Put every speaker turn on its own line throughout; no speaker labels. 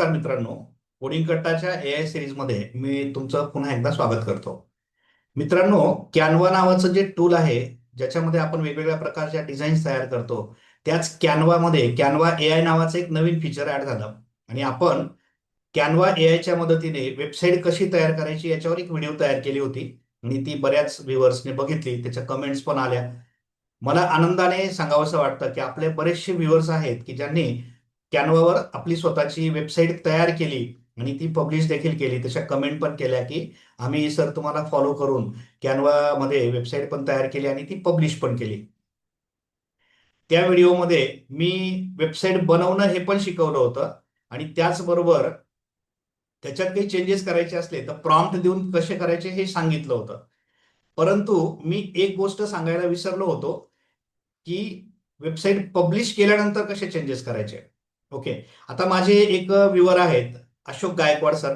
नमस्कार मित्रांनो. Coding कट्टाच्या A I सिरीजमध्ये मी तुमचं पुन्हा एकदा स्वागत करतो. मित्रांनो कॅनवा नावाचं जे टूल आहे ज्याच्यामध्ये आपण वेगवेगळ्या प्रकारच्या डिझाईन्स तयार करतो त्याच कॅनवामध्ये कॅनवा ए आय नावाचं एक नवीन फीचर ऍड झालं. आणि आपण कॅनवा ए आयच्या मदतीने वेबसाईट कशी तयार करायची याच्यावर एक व्हिडिओ तयार केली होती. आणि ती बऱ्याच व्ह्युअर्सने बघितली त्याच्या कमेंट्स पण आल्या. मला आनंदाने सांगावंसं वाटतं की आपले बरेचसे व्ह्युअर्स आहेत की ज्यांनी कॅनवावर आपली स्वतःची वेबसाईट तयार केली आणि ती पब्लिश देखील केली. तशा कमेंट पण केल्या की आम्ही सर तुम्हाला फॉलो करून कॅनवामध्ये वेबसाईट पण तयार केली आणि ती पब्लिश पण केली. त्या व्हिडिओमध्ये मी वेबसाईट बनवणं हे पण शिकवलं होतं आणि त्याचबरोबर त्याच्यात काही चेंजेस करायचे असले तर प्रॉम्प्ट देऊन कसे करायचे हे सांगितलं होतं. परंतु मी एक गोष्ट सांगायला विसरलो होतो की वेबसाईट पब्लिश केल्यानंतर कसे चेंजेस करायचे? ओके. आता माझे एक व्ह्युअर आहेत अशोक गायकवाड सर.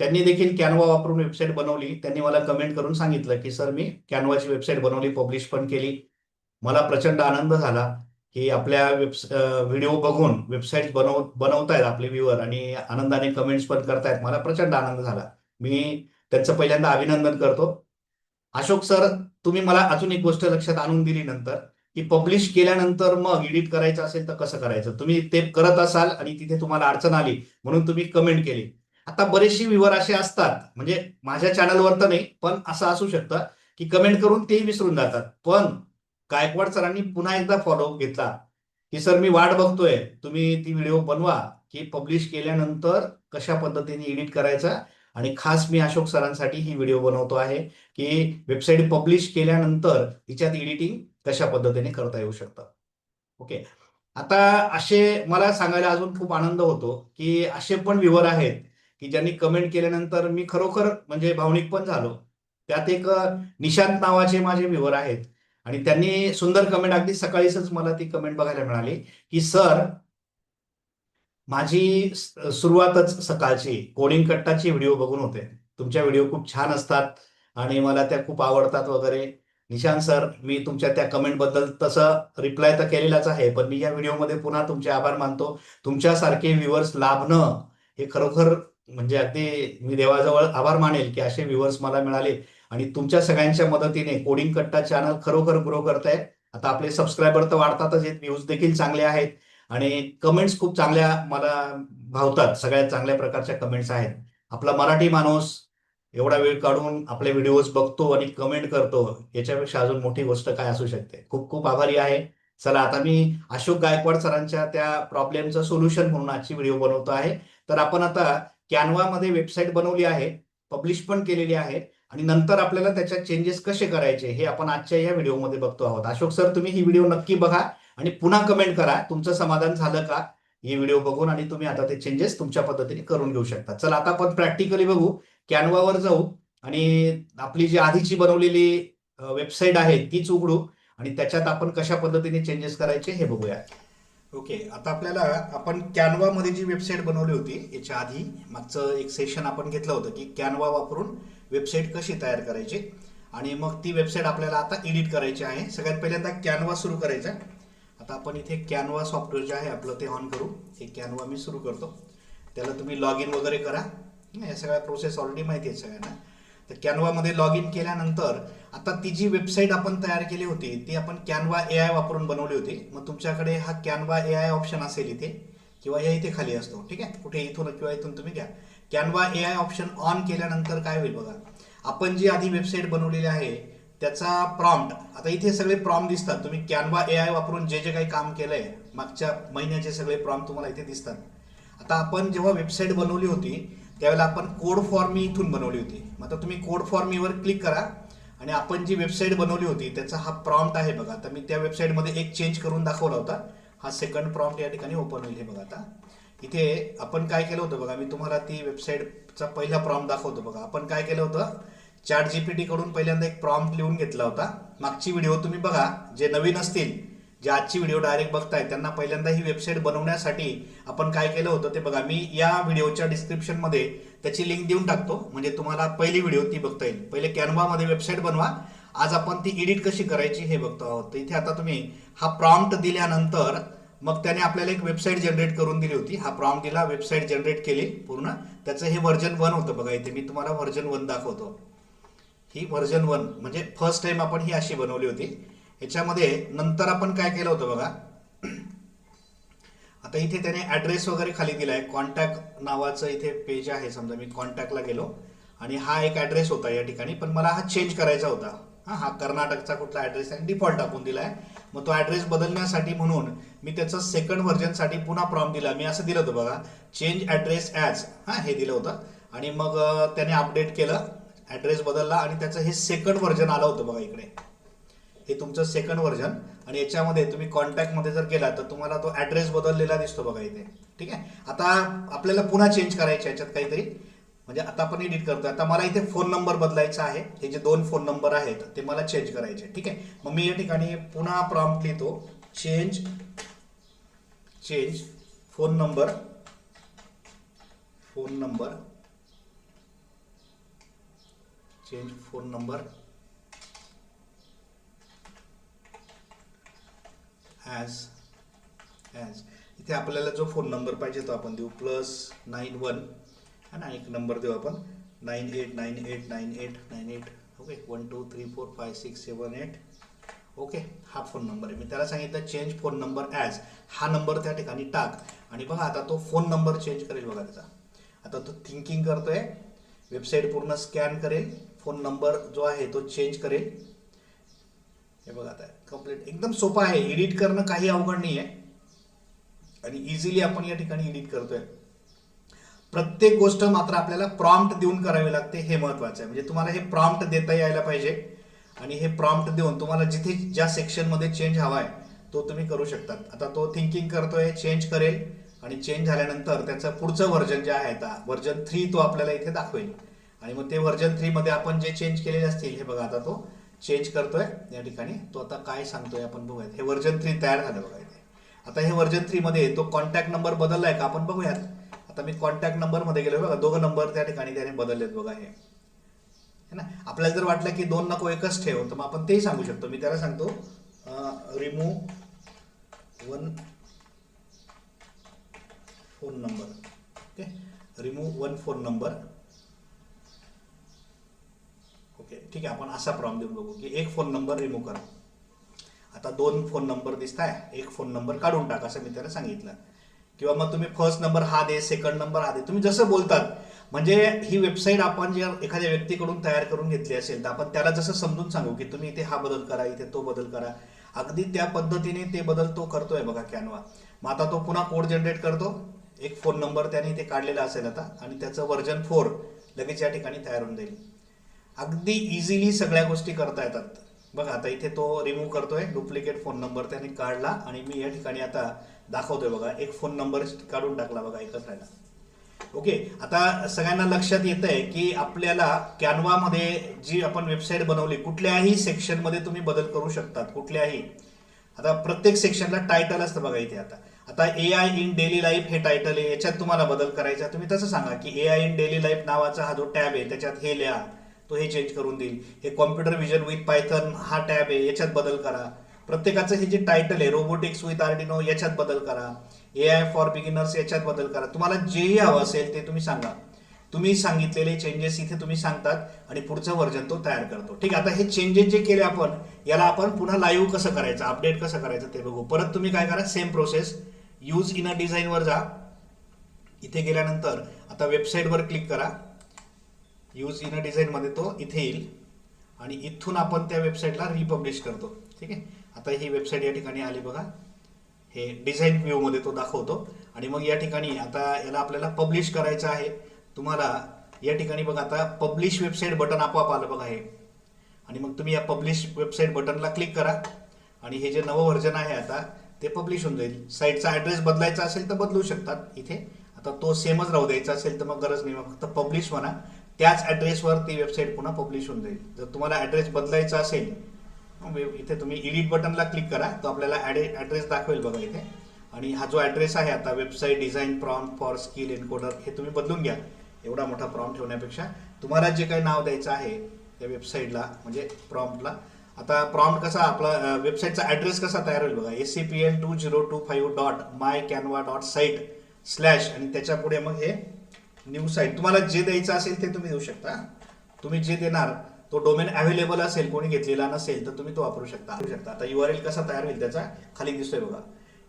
त्यांनी देखील कॅनवा वापरून वेबसाईट बनवली. त्यांनी मला कमेंट करून सांगितलं की सर मी कॅनवाची वेबसाईट बनवली पब्लिश पण केली. मला प्रचंड आनंद झाला की आपल्या वेब्स व्हिडिओ बघून वेबसाईट बनव बनवतायत आपले व्ह्युअर आणि आनंदाने कमेंट्स पण करतायत. मला प्रचंड आनंद झाला. मी त्यांचं पहिल्यांदा अभिनंदन करतो. अशोक सर तुम्ही मला अजून एक गोष्ट लक्षात आणून दिली नंतर. की पब्लिश केल्यानंतर मग एडिट करायचं असेल तर कसं करायचं? तुम्ही ते करत असाल आणि तिथे तुम्हाला अडचण आली म्हणून तुम्ही कमेंट केली. आता बरेचसे व्ह्युअर असे असतात म्हणजे माझ्या चॅनलवर तर नाही पण असं असू शकतं की कमेंट करून तेही विसरून जातात. पण गायकवाड सरांनी पुन्हा एकदा फॉलो घेतला. की सर मी वाट बघतोय. तुम्ही ती व्हिडिओ बनवा. की पब्लिश केल्यानंतर कशा पद्धतीने एडिट करायचा? आणि खास मी अशोक सरांसाठी ही व्हिडिओ बनवतो आहे की वेबसाईट पब्लिश केल्यानंतर तिच्यात एडिटिंग कशा पद्धतीने करता येऊ शकतं. ओके. आता असे मला सांगायला अजून खूप आनंद होतो की असे पण व्ह्युअर आहेत की ज्यांनी कमेंट केल्यानंतर मी खरोखर म्हणजे भावनिक पण झालो. त्यात एक निशांत नावाचे माझे व्ह्युअर आहेत आणि त्यांनी सुंदर कमेंट. अगदी सकाळीच मला ती कमेंट बघायला मिळाली की सर माझी सुरुवातच सकाळची कोडिंग कट्टाची व्हिडिओ बघून होते. तुमच्या व्हिडिओ खूप छान असतात आणि मला त्या खूप आवडतात वगैरे. निशांत सर मी तुमच्या त्या कमेंटबद्दल तसं रिप्लाय तर केलेलाच आहे पण मी या व्हिडिओमध्ये पुन्हा तुमचे आभार मानतो. तुमच्यासारखे व्ह्युअर्स लाभणं हे खरोखर म्हणजे अगदी मी देवाजवळ आभार मानेल की असे व्ह्युअर्स मला मिळाले. आणि तुमच्या सगळ्यांच्या मदतीने कोडिंग कट्टा चॅनल खरोखर ग्रो करत आहे आता आपले सबस्क्रायबर तर वाढतातच आहेत व्ह्यूज देखील चांगले आहेत. आणि कमेंट्स खूप चांगल्या मला भावतात. सगळ्यात चांगल्या प्रकारच्या कमेंट्स आहेत. आपला मराठी माणूस एवढा वेळ काढून आपले व्हिडिओज बघतो आणि कमेंट करतो याच्यापेक्षा अजून मोठी गोष्ट काय असू शकते? खूप खूप आभारी आहे. चला आता मी अशोक गायकवाड सरांच्या त्या प्रॉब्लेमचं सोल्युशन म्हणून आजची व्हिडिओ बनवतो आहे. तर आपण आता कॅनवामध्ये वेबसाईट बनवली आहे पब्लिश पण केलेली आहे आणि नंतर आपल्याला त्याच्यात चेंजेस कसे करायचे हे आपण आजच्या या व्हिडिओमध्ये बघतो आहोत. अशोक सर तुम्ही ही व्हिडिओ नक्की बघा. आणि पुन्हा कमेंट करा. तुमचं समाधान झालं का? ही व्हिडिओ बघून आणि तुम्ही आता ते चेंजेस तुमच्या पद्धतीने करून घेऊ शकता. चला आता आपण प्रॅक्टिकली बघू. कॅनवावर जाऊ आणि आपली जी आधीची बनवलेली वेबसाईट आहे तीच उघडू आणि त्याच्यात आपण कशा पद्धतीने चेंजेस करायचे हे बघूया. ओके आता आपल्याला आपण कॅनवामध्ये जी वेबसाईट बनवली होती याच्या आधी मागचं एक सेशन आपण घेतलं होतं की कॅनवा वापरून वेबसाईट कशी तयार करायची. आणि मग ती वेबसाईट आपल्याला आता एडिट करायची आहे. सगळ्यात पहिल्यांदा कॅनवा सुरू करायचा. आता आपण इथे कॅनवा सॉफ्टवेअर जे आहे आपलं ते ऑन करू. हे कॅनवा मी सुरू करतो. त्याला तुम्ही लॉग इन वगैरे करा. या सगळ्या प्रोसेस ऑलरेडी माहिती आहे सगळ्यांना. तर कॅनवामध्ये लॉग इन केल्यानंतर आता ती जी वेबसाईट आपण तयार केली होती ती आपण कॅनवा ए आय वापरून बनवली होती. मग तुमच्याकडे हा कॅनवा ए आय ऑप्शन असेल इथे किंवा हे इथे खाली असतो. ठीक आहे? कुठे इथून किंवा इथून तुम्ही घ्या. Canva A I option on केल्यानंतर काय होईल बघा. आपण जी आधी वेबसाईट बनवलेली आहे त्याचा प्रॉम्प्ट आता इथे सगळे प्रॉम्प्ट दिसतात. तुम्ही कॅनवा ए आय वापरून जे जे काही काम केलंय मागच्या महिन्याचे सगळे प्रॉम्प्ट तुम्हाला इथे दिसतात. आता आपण जेव्हा वेबसाईट बनवली होती त्यावेळेला आपण कोड फॉर्मी इथून बनवली होती. मग आता तुम्ही कोड फॉर्मीवर क्लिक करा आणि आपण जी वेबसाईट बनवली होती त्याचा हा प्रॉम्प्ट आहे बघा. आता मी त्या वेबसाईटमध्ये एक चेंज करून दाखवला होता. हा सेकंड प्रॉम्प्ट या ठिकाणी ओपन होईल हे बघा आता. इथे आपण काय केलं होतं बघा मी तुम्हाला ती वेबसाईटचा पहिला प्रॉम्प्ट दाखवतो बघा. आपण काय केलं होतं? चॅट जीपीटी कडून पहिल्यांदा एक प्रॉम्प्ट लिहून घेतला होता. मागची व्हिडिओ तुम्ही बघा जे नवीन असतील जे आजची व्हिडिओ डायरेक्ट बघताय त्यांना पहिल्यांदा ही वेबसाईट बनवण्यासाठी आपण काय केलं होतं ते बघा. मी या व्हिडिओच्या डिस्क्रिप्शनमध्ये त्याची लिंक देऊन टाकतो. म्हणजे तुम्हाला पहिली व्हिडिओ ती बघता येईल. पहिले कॅनवामध्ये वेबसाईट बनवा. आज आपण ती एडिट कशी करायची हे बघतो आहोत. तर इथे आता तुम्ही हा प्रॉम्प्ट दिल्यानंतर मग त्याने आपल्याला एक वेबसाईट जनरेट करून दिली होती. हा प्रॉम्प्ट दिला वेबसाईट जनरेट केली पूर्ण. त्याचं हे व्हर्जन वन होतं बघा इथे. मी तुम्हाला व्हर्जन वन दाखवतो. ही व्हर्जन वन म्हणजे फर्स्ट टाइम आपण ही अशी बनवली होती. याच्यामध्ये नंतर आपण काय केलं होतं बघा? आता इथे त्याने ॲड्रेस वगैरे खाली दिला आहे. कॉन्टॅक्ट नावाचं इथे पेज आहे समजा मी कॉन्टॅक्टला गेलो. आणि हा एक ॲड्रेस होता या ठिकाणी पण मला हा चेंज करायचा होता. हां हा कर्नाटकचा कुठला ॲड्रेस आहे? डिफॉल्ट टाकून आहे. मग तो ॲड्रेस बदलण्यासाठी म्हणून मी त्याचं सेकंड व्हर्जनसाठी पुन्हा प्रॉम दिला. मी असं दिलं होतं बघा चेंज ॲड्रेस ॲज हां हे दिलं होतं. आणि मग त्याने अपडेट केलं. ॲड्रेस बदलला आणि त्याचं हे सेकंड व्हर्जन आलं होतं बघा इकडे. हे तुमचं सेकंड व्हर्जन आणि याच्यामध्ये तुम्ही कॉन्टॅक्टमध्ये जर गेला तर तुम्हाला तो ॲड्रेस बदललेला दिसतो बघा इथे. ठीक आहे? आता आपल्याला पुन्हा चेंज करायचे याच्यात काहीतरी. म्हणजे आता आपण एडिट करतोय. आता मला इथे फोन नंबर बदलायचा आहे. हे जे दोन फोन नंबर आहेत ते मला चेंज करायचे ठीक आहे? मग मी या ठिकाणी पुन्हा प्रॉम्प्ट लिहितो. Change change phone number phone number change phone number as as इथे आपल्याला जो फोन नंबर पाहिजे तो आपण देऊ. प्लस नाईन वन है ना एक नंबर देऊ आपण. Nine eight nine eight nine eight nine eight okay one two three four five six seven eight okay हा फोन नंबर आहे. मी त्याला सांगितलं चेंज फोन नंबर ॲज हा नंबर त्या ठिकाणी टाक. आणि बघा आता तो फोन नंबर चेंज करेल बघा त्याचा. आता तो थिंकिंग करतोय. वेबसाईट पूर्ण स्कॅन करेल. फोन नंबर जो आहे तो चेंज करेल. हे बघा आता कंप्लीट एकदम सोपं आहे. एडिट करणं काही अवघड नाही आहे आणि इझिली आपण या ठिकाणी एडिट करतोय. प्रत्येक गोष्ट मात्र आपल्याला प्रॉम्प्ट देऊन करावी लागते हे महत्वाचं आहे. म्हणजे तुम्हाला हे प्रॉम्प्ट देता यायला पाहिजे. आणि हे प्रॉम्प्ट देऊन तुम्हाला जिथे ज्या सेक्शनमध्ये चेंज हवा आहे तो तुम्ही करू शकतात. आता तो थिंकिंग करतोय चेंज करेल. आणि चेंज झाल्यानंतर त्याचं पुढचं व्हर्जन जे आहे आता व्हर्जन थ्री तो आपल्याला इथे दाखवेल. आणि मग ते व्हर्जन थ्रीमध्ये आपण जे चेंज केलेले असतील हे बघा आता तो चेंज करतोय या ठिकाणी. तो आता काय सांगतोय आपण बघूयात. हे व्हर्जन थ्री तयार झालं बघा इथे. आता हे व्हर्जन थ्रीमध्ये तो कॉन्टॅक्ट नंबर बदललाय का आपण बघूयात. आता मी कॉन्टॅक्ट नंबरमध्ये गेलो बघा. दोघं नंबर त्या ठिकाणी त्याने बदललेत बघा हे. ना? आपल्याला जर वाटलं की दोन नको एकच ठेव तर मग आपण तेही सांगू शकतो. मी त्याला सांगतो remove one phone number okay remove one phone number okay ठीक आहे आपण असा प्रॉब्लेम देऊन बघू की एक फोन नंबर रिमूव्ह करा. आता दोन फोन नंबर दिसत आहे एक फोन नंबर काढून टाका असं मी त्याला सांगितलं. किंवा मग तुम्ही फर्स्ट नंबर हा दे सेकंड नंबर हा दे तुम्ही जसं बोलतात. म्हणजे ही वेबसाईट आपण जर एखाद्या व्यक्तीकडून तयार करून घेतली असेल तर आपण त्याला जसं समजून सांगू की तुम्ही इथे हा बदल करा इथे तो बदल करा. अगदी त्या पद्धतीने ते बदल तो करतोय बघा कॅनवा. मग आता तो पुन्हा कोड जनरेट करतो. एक फोन नंबर त्याने इथे काढलेला असेल आता आणि त्याचं व्हर्जन फोर लगेच या ठिकाणी तयार होऊन जाईल. अगदी इझिली सगळ्या गोष्टी करता येतात. बघा आता इथे तो रिमूव्ह करतोय डुप्लिकेट फोन नंबर त्याने काढला आणि मी या ठिकाणी आता दाखवतोय बघा एक फोन नंबर काढून टाकला बघा एकच राहिला. ओके आता सगळ्यांना लक्षात येत आहे की आपल्याला कॅनवामध्ये जी आपण वेबसाईट बनवली कुठल्याही सेक्शनमध्ये तुम्ही बदल करू शकतात कुठल्याही. आता प्रत्येक सेक्शनला टायटल असतं बघा इथे आता. आता A I in daily life हे टायटल आहे याच्यात तुम्हाला बदल करायचा तुम्ही तसं सांगा की A I in daily life नावाचा हा जो टॅब आहे त्याच्यात हे लिहा. तो हे चेंज करून देईल. हे कॉम्प्युटर विजन विथ पायथन हा टॅब आहे याच्यात बदल करा. प्रत्येकाचं हे जे टायटल आहे रोबोटिक्स विथ आर्डिनो याच्यात बदल करा. ए आय फॉर बिगिनर्स याच्यात बदल करा. तुम्हाला जेही हवं असेल ते तुम्ही सांगा. तुम्ही सांगितलेले चेंजेस इथे तुम्ही सांगतात आणि पुढचं व्हर्जन तो तयार करतो. ठीक आहे आता हे चेंजेस जे केले आपण याला आपण पुन्हा लाईव्ह कसं करायचं अपडेट कसं करायचं ते बघू. परत तुम्ही काय करा same process use in a डिझाईनवर जा. इथे गेल्यानंतर आता वेबसाईटवर क्लिक करा. यूज इन अ डिझाईनमध्ये तो इथे येईल. आणि इथून आपण त्या वेबसाईटला रिपब्लिश करतो. ठीक आहे? आता ही वेबसाईट या ठिकाणी आली बघा. हे डिझाईन व्ह्यूमध्ये तो दाखवतो. आणि मग या ठिकाणी आता याला आपल्याला पब्लिश करायचं आहे. तुम्हाला या ठिकाणी बघा आता पब्लिश वेबसाईट बटन आपोआप आलं बघा हे. आणि मग तुम्ही या पब्लिश वेबसाईट बटनला क्लिक करा. आणि हे जे नवं व्हर्जन आहे आता ते पब्लिश होऊन जाईल. साईटचा ॲड्रेस बदलायचा असेल तर बदलू शकतात इथे. आता तो सेमच राहू द्यायचा असेल तर मग गरज नाही. मग फक्त पब्लिश म्हणा. त्याच ॲड्रेसवर ती वेबसाईट पुन्हा पब्लिश होऊन जाईल. जर तुम्हाला ॲड्रेस बदलायचा असेल इथे तुम्ही एडिट बटनला क्लिक करा. तो आपल्याला ॲडे ॲड्रेस दाखवेल बघा इथे. आणि हा जो ॲड्रेस आहे आता website design from for skill encoder हे तुम्ही बदलून घ्या. एवढा मोठा प्रॉम ठेवण्यापेक्षा. तुम्हाला जे काही नाव द्यायचं आहे त्या वेबसाईटला म्हणजे प्रॉम्प्टला आता प्रॉम्प्ट कसा आपला वेबसाईटचा ॲड्रेस कसा तयार होईल बघा. S C P L two zero two five dot my Canva dot site slash आणि त्याच्या पुढे मग हे न्यू साईट तुम्हाला जे द्यायचं असेल ते तुम्ही देऊ शकता. तुम्ही जे देणार तो डोमेन अवेलेबल असेल कोणी घेतलेला नसेल तर तुम्ही तो वापरू शकता. वापरू शकता. आता यू आर एल कसा तयार होईल त्याचा खाली दिसतोय बघा.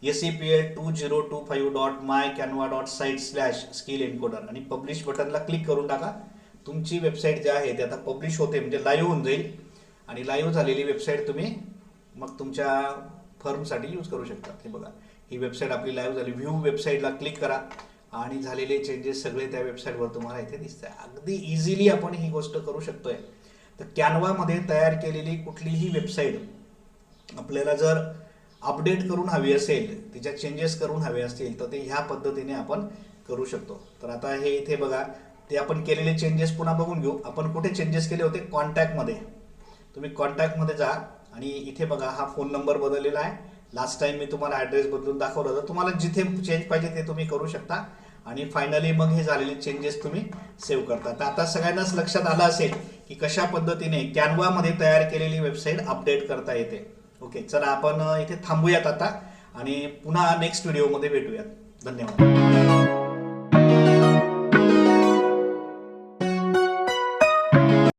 S C P L two zero two five dot my Canva dot site slash skill encoder आणि पब्लिश बटनला क्लिक करून टाका. तुमची वेबसाईट जी आहे ती आता पब्लिश होते म्हणजे लाईव्ह होऊन जाईल. आणि लाईव्ह झालेली वेबसाईट तुम्ही मग तुमच्या फर्मसाठी यूज करू शकता. हे बघा. ही वेबसाईट आपली लाईव्ह झाली. व्ह्यू वेबसाईटला क्लिक करा. आणि झालेले चेंजेस सगळे त्या वेबसाईटवर तुम्हाला इथे दिसत आहे अगदी इझिली आपण ही गोष्ट करू शकतोय. तर कॅनवामध्ये तयार केलेली कुठलीही वेबसाईट आपल्याला जर अपडेट करून हवी असेल तिच्यात चेंजेस करून हवे असतील तर ते ह्या पद्धतीने आपण करू शकतो. तर आता हे इथे बघा ते आपण केलेले चेंजेस पुन्हा बघून घेऊ. आपण कुठे चेंजेस केले होते? कॉन्टॅक्टमध्ये तुम्ही कॉन्टॅक्टमध्ये जा आणि इथे बघा हा फोन नंबर बदललेला आहे. लास्ट टाइम मी तुम्हाला ॲड्रेस बदलून दाखवलं होतं. तुम्हाला जिथे चेंज पाहिजे ते तुम्ही करू शकता. आणि फायनली मग हे झालेले चेंजेस तुम्ही सेव्ह करता. तर आता सगळ्यांनाच लक्षात आलं असेल की कशा पद्धतीने कॅनवामध्ये तयार केलेली वेबसाईट अपडेट करता येते. ओके चला आपण इथे थांबूयात आता आणि पुन्हा नेक्स्ट व्हिडिओमध्ये भेटूयात. धन्यवाद.